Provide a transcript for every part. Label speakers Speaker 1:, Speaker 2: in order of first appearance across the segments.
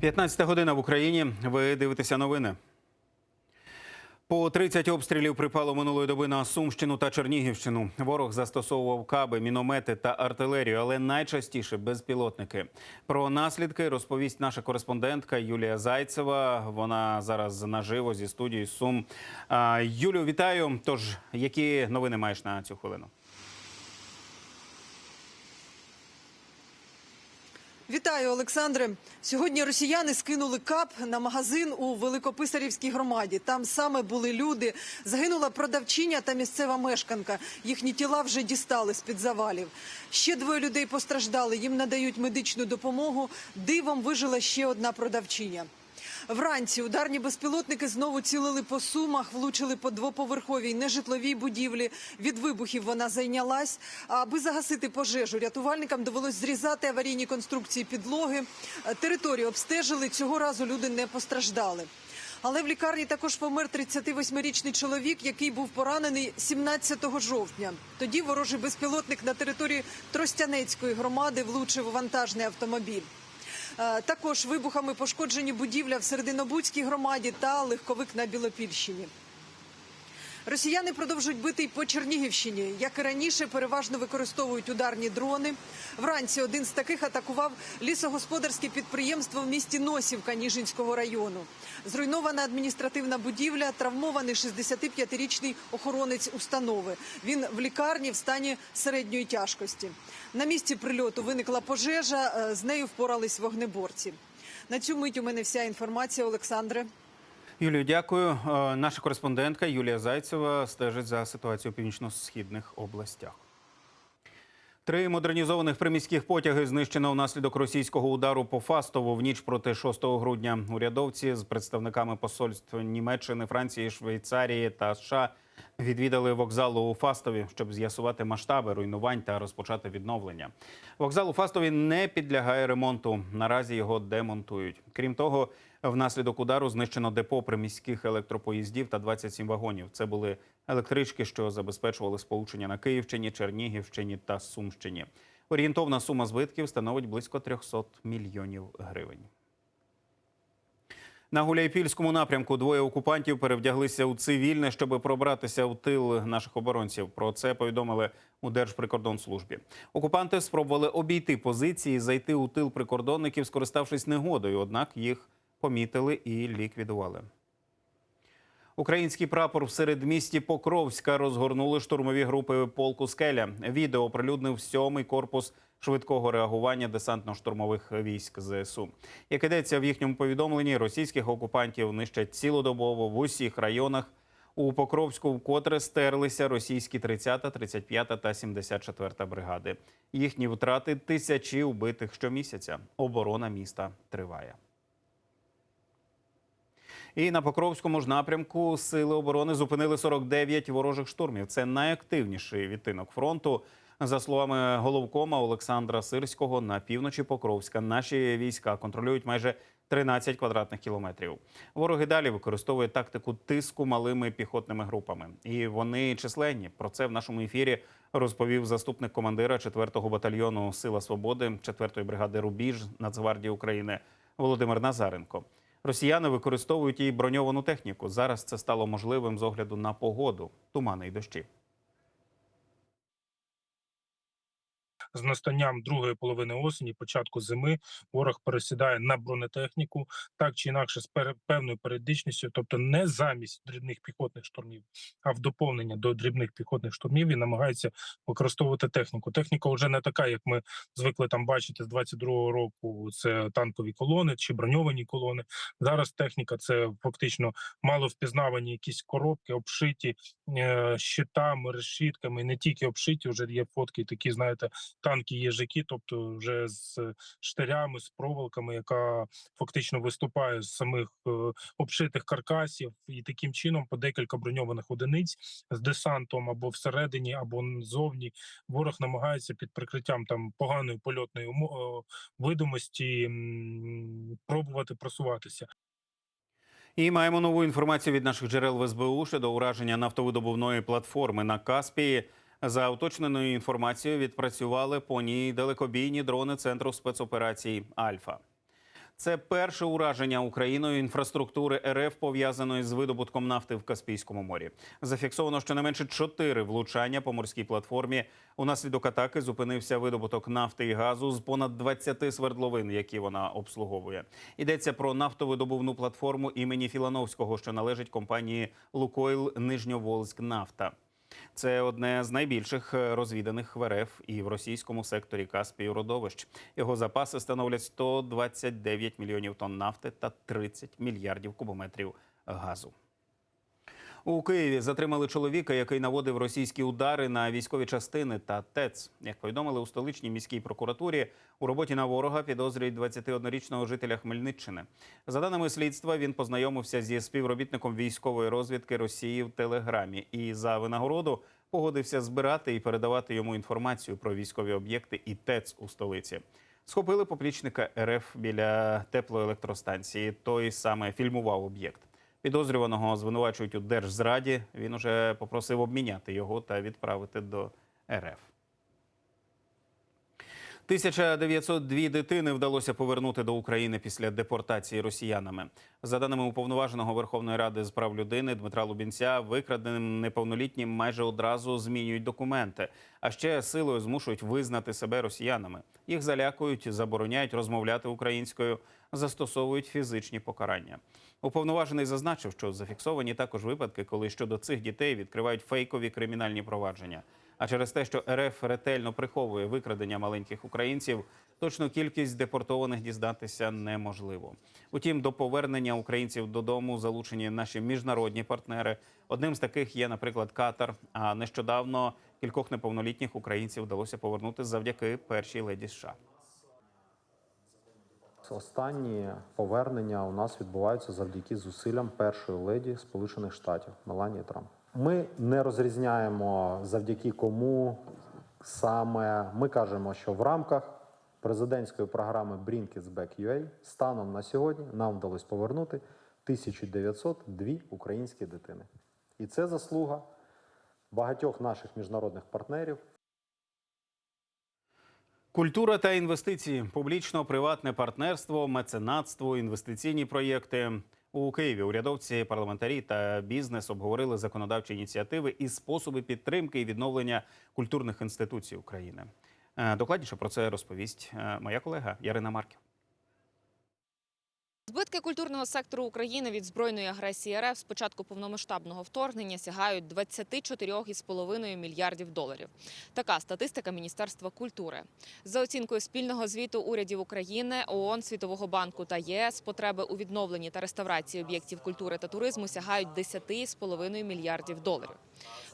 Speaker 1: 15 година в Україні. Ви дивитеся новини. По 30 обстрілів припало минулої доби на Сумщину та Чернігівщину. Ворог застосовував каби, міномети та артилерію, але найчастіше безпілотники. Про наслідки розповість наша кореспондентка Юлія Зайцева. Вона зараз наживо зі студії Сум. Юлю, вітаю. Тож, які новини маєш на цю хвилину?
Speaker 2: Вітаю, Олександре. Сьогодні росіяни скинули кап на магазин у Великописарівській громаді. Там саме були люди. Загинула продавчиня та місцева мешканка. Їхні тіла вже дістали з під завалів. Ще двоє людей постраждали. Їм надають медичну допомогу. Дивом вижила ще одна продавчиня. Вранці ударні безпілотники знову цілили по сумах, влучили по двоповерховій нежитловій будівлі. Від вибухів вона зайнялась. Аби загасити пожежу, рятувальникам довелось зрізати аварійні конструкції підлоги. Територію обстежили. Цього разу люди не постраждали. Але в лікарні також помер 38-річний чоловік, який був поранений 17 жовтня. Тоді ворожий безпілотник на території Тростянецької громади влучив вантажний автомобіль. Е, Також вибухами пошкоджені будівля в Серединобудській громаді та легковик на Білопільщині. Росіяни продовжують бити й по Чернігівщині. Як і раніше, переважно використовують ударні дрони. Вранці один з таких атакував лісогосподарське підприємство в місті Носівка Ніжинського району. Зруйнована адміністративна будівля, травмований 65-річний охоронець установи. Він в лікарні в стані середньої тяжкості. На місці прильоту виникла пожежа. е, З нею впорались вогнеборці. На цю мить у мене вся інформація, Олександре.
Speaker 1: Юлію, дякую. Е, Наша кореспондентка Юлія Зайцева стежить за ситуацією у північно-східних областях. Три модернізованих приміських потяги знищено внаслідок російського удару по Фастову в ніч проти 6 грудня. Урядовці з представниками посольств Німеччини, Франції, Швейцарії та США відвідали вокзал у Фастові, щоб з'ясувати масштаби руйнувань та розпочати відновлення. Вокзал у Фастові не підлягає ремонту. Наразі його демонтують. Крім того, внаслідок удару знищено депо приміських електропоїздів та 27 вагонів. Це були електрички, що забезпечували сполучення на Київщині, Чернігівщині та Сумщині. Орієнтовна сума збитків становить близько 300 мільйонів гривень. На Гуляйпільському напрямку двоє окупантів перевдяглися у цивільне, щоб пробратися у тил наших оборонців. Про це повідомили у Держприкордонслужбі. Окупанти спробували обійти позиції, зайти у тил прикордонників, скориставшись негодою. Однак їх помітили і ліквідували. Український прапор в середмісті Покровська розгорнули штурмові групи полку Скеля. Відео оприлюднив сьомий корпус швидкого реагування десантно-штурмових військ ЗСУ. Як ідеться в їхньому повідомленні, російських окупантів нищать цілодобово в усіх районах. У Покровську вкотре стерлися російські 30, 35 та 74 бригади. Їхні втрати тисячі убитих щомісяця. Оборона міста триває. І на Покровському ж напрямку сили оборони зупинили 49 ворожих штурмів. Це найактивніший відтинок фронту. За словами головкома Олександра Сирського, на півночі Покровська наші війська контролюють майже 13 квадратних кілометрів. Вороги далі використовують тактику тиску малими піхотними групами, і вони численні. Про це в нашому ефірі розповів заступник командира 4-го батальйону Сила Свободи 4-ї бригади Рубіж Нацгвардії України Володимир Назаренко. Росіяни використовують і броньовану техніку. Зараз це стало можливим з огляду на погоду, тумани й дощі.
Speaker 3: З настанням другої половини осені, початку зими, ворог пересідає на бронетехніку, так чи інакше з певною періодичністю, тобто не замість дрібних піхотних штурмів, а в доповнення до дрібних піхотних штурмів він намагається використовувати техніку. Техніка вже не така, як ми звикли там бачити з 22-го року. Це танкові колони чи броньовані колони. Зараз техніка це фактично мало впізнавані якісь коробки, обшиті е, щитами, решітками, не тільки обшиті, вже є фотки, такі знаєте, танки їжаки, тобто вже з штирями, з проволоками, яка фактично виступає з самих е, обшитих каркасів, і таким чином по декілька броньованих одиниць з десантом або всередині, або ззовні ворог намагається під прикриттям там поганої польотної е, видимості пробувати просуватися.
Speaker 1: І маємо нову інформацію від наших джерел в СБУ щодо ураження нафтовидобувної платформи на Каспії. За уточненою інформацією, відпрацювали по ній далекобійні дрони центру спецоперацій Альфа. Це перше ураження Україною інфраструктури РФ пов'язаної з видобутком нафти в Каспійському морі. Зафіксовано щонайменше чотири влучання по морській платформі. Унаслідок атаки зупинився видобуток нафти і газу з понад 20 свердловин, які вона обслуговує. Йдеться про нафтовидобувну платформу імені Філановського, що належить компанії Лукойл Нижньоволськ Нафта. Це одне з найбільших е, розвіданих в РФ і в російському секторі Каспію родовищ. Його запаси становлять 129 мільйонів тонн нафти та 30 мільярдів кубометрів газу. У Києві затримали чоловіка, який наводив російські удари на військові частини та ТЕЦ. Як повідомили у столичній міській прокуратурі, у роботі на ворога підозрюють 21-річного жителя Хмельниччини. За даними слідства, він познайомився зі співробітником військової розвідки Росії в Телеграмі і за винагороду погодився збирати і передавати йому інформацію про військові об'єкти і ТЕЦ у столиці. Схопили поплічника РФ біля теплоелектростанції. Той саме фільмував об'єкт. Підозрюваного звинувачують у держзраді. Він уже попросив обміняти його та відправити до РФ. 1902 дитини вдалося повернути до України після депортації росіянами. За даними уповноваженого Верховної Ради з прав людини Дмитра Лубінця, викраденим неповнолітнім майже одразу змінюють документи, а ще силою змушують визнати себе росіянами. Їх залякують, забороняють розмовляти українською, застосовують фізичні покарання. Уповноважений зазначив, що зафіксовані також випадки, коли щодо цих дітей відкривають фейкові кримінальні провадження. А через те, що РФ ретельно приховує викрадення маленьких українців, точну кількість депортованих дізнатися неможливо. Утім, до повернення українців додому залучені наші міжнародні партнери. Одним з таких є, наприклад, Катар. А нещодавно кількох неповнолітніх українців вдалося повернути завдяки першій леді США.
Speaker 4: Останні повернення у нас відбуваються завдяки зусиллям першої леді Сполучених Штатів Меланії Трамп. Ми не розрізняємо завдяки кому саме. Ми кажемо, що в рамках президентської програми Bring It Back UA станом на сьогодні нам вдалося повернути 1902 українські дитини. І це заслуга багатьох наших міжнародних партнерів,
Speaker 1: Культура та інвестиції, публічно-приватне партнерство, меценатство, інвестиційні проєкти. У Києві урядовці, парламентарі та бізнес обговорили законодавчі ініціативи і способи підтримки і відновлення культурних інституцій України. Е, Докладніше про це розповість е, моя колега Ярина Марків.
Speaker 5: Збитки культурного сектору України від збройної агресії РФ з початку повномасштабного вторгнення сягають 24,5 мільярдів доларів. Така статистика Міністерства культури. За оцінкою спільного звіту урядів України, ООН, Світового банку та ЄС, потреби у відновленні та реставрації об'єктів культури та туризму сягають 10,5 мільярдів доларів.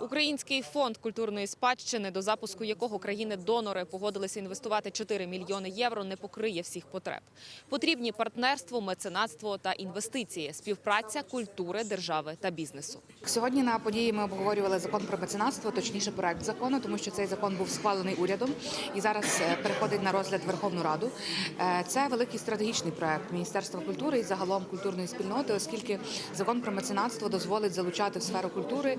Speaker 5: Український фонд культурної спадщини, до запуску якого країни-донори погодилися інвестувати 4 мільйони євро, не покриє всіх потреб. Потрібні партнерство, меценатство та інвестиції, співпраця культури, держави та бізнесу.
Speaker 6: Сьогодні на події ми обговорювали закон про меценатство, точніше проект закону, тому що цей закон був схвалений урядом і зараз е, переходить на розгляд Верховну Раду. Е, Це великий стратегічний проект Міністерства культури і загалом культурної спільноти, оскільки закон про меценатство дозволить залучати в сферу культури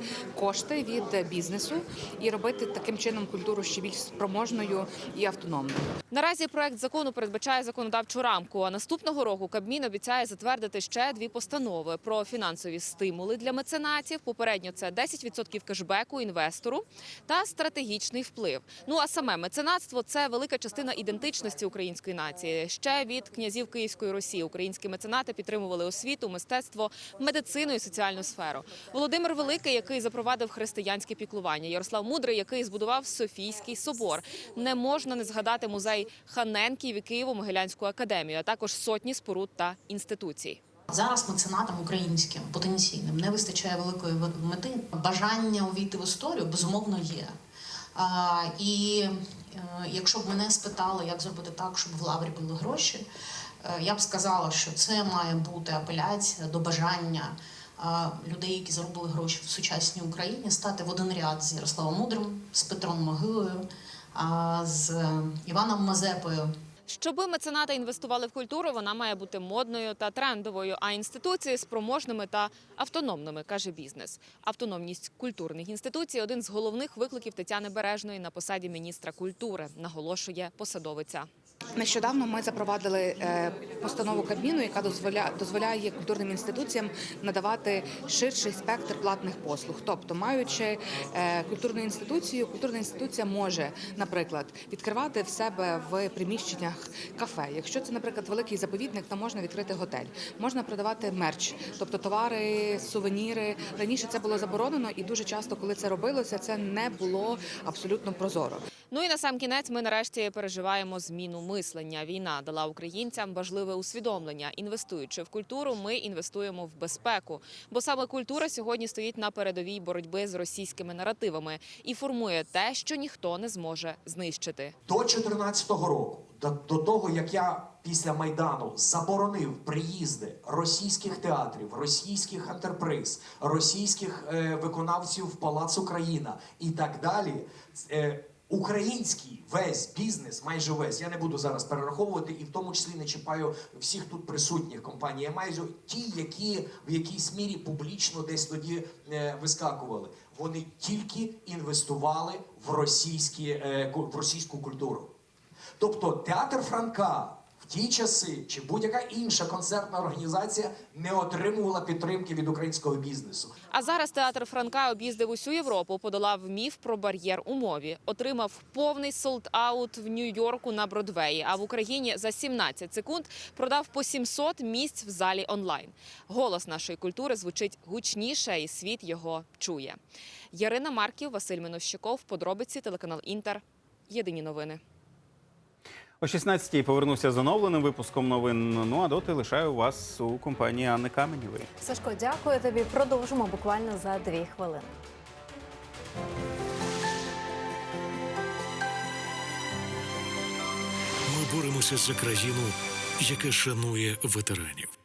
Speaker 6: кошти від бізнесу і робити таким чином культуру ще більш спроможною і автономною.
Speaker 5: Наразі проект закону передбачає законодавчу рамку. А наступного року Кабмін обіцяє затвердити ще дві постанови про фінансові стимули для меценатів. Попередньо це 10% кешбеку інвестору та стратегічний вплив. Ну а саме меценатство це велика частина ідентичності української нації. Ще від князів Київської Росії українські меценати підтримували освіту, мистецтво, медицину і соціальну сферу. Володимир Великий, який запровадив християнське піклування, Ярослав Мудрий, який збудував Софійський собор. Не можна не згадати музей Ханенків і Києво-Могилянську академію, а також сотні споруд та інституцій.
Speaker 7: Зараз меценатам українським потенційним не вистачає великої мети. Бажання увійти в історію безумовно є. А, і е, якщо б мене спитали, як зробити так, щоб в лаврі були гроші, е, я б сказала, що це має бути апеляція до бажання людей, які заробили гроші в сучасній Україні, стати в один ряд з Ярославом Мудрим, з Петром Могилою, з Іваном Мазепою.
Speaker 5: Щоби меценати інвестували в культуру, вона має бути модною та трендовою, а інституції спроможними та автономними, каже бізнес. Автономність культурних інституцій один з головних викликів Тетяни Бережної на посаді міністра культури, наголошує посадовиця.
Speaker 6: Нещодавно ми запровадили е, постанову Кабміну, яка дозволяє дозволяє культурним інституціям надавати ширший спектр платних послуг. Тобто, маючи е, культурну інституцію, культурна інституція може, наприклад, відкривати в себе в приміщеннях кафе. Якщо це, наприклад, великий заповідник, то можна відкрити готель, можна продавати мерч, тобто товари, сувеніри. Раніше це було заборонено, і дуже часто, коли це робилося, це не було абсолютно прозоро.
Speaker 5: Ну і на сам кінець ми нарешті переживаємо зміну мислення. Війна дала українцям важливе усвідомлення. Інвестуючи в культуру, ми інвестуємо в безпеку. Бо саме культура сьогодні стоїть на передовій боротьби з російськими наративами і формує те, що ніхто не зможе знищити.
Speaker 8: До 2014 року, до, того як я після майдану заборонив приїзди російських театрів, російських антерприз, російських е, виконавців Палац Україна і так далі. Е, Український весь бізнес, майже весь, я не буду зараз перераховувати, і в тому числі не чіпаю всіх тут присутніх компаній. Я маю ті, які в якійсь мірі публічно десь тоді е, вискакували. Вони тільки інвестували в російські е, в російську культуру. Тобто театр Франка ті часи чи будь-яка інша концертна організація не отримувала підтримки від українського бізнесу.
Speaker 5: А зараз театр Франка об'їздив усю Європу, подолав міф про бар'єр у мові, отримав повний солд-аут в Нью-Йорку на Бродвеї. А в Україні за 17 секунд продав по 700 місць в залі онлайн. Голос нашої культури звучить гучніше, і світ його чує. Ярина Марків, Василь Минощуков, подробиці телеканал Інтер. Єдині новини.
Speaker 1: О 16-й повернуся з оновленим випуском новин. Ну а доти лишаю вас у компанії Анни Каменєвої.
Speaker 9: Сашко, дякую тобі. Продовжимо буквально за дві хвилини.
Speaker 10: Ми боремося за країну, яка шанує ветеранів.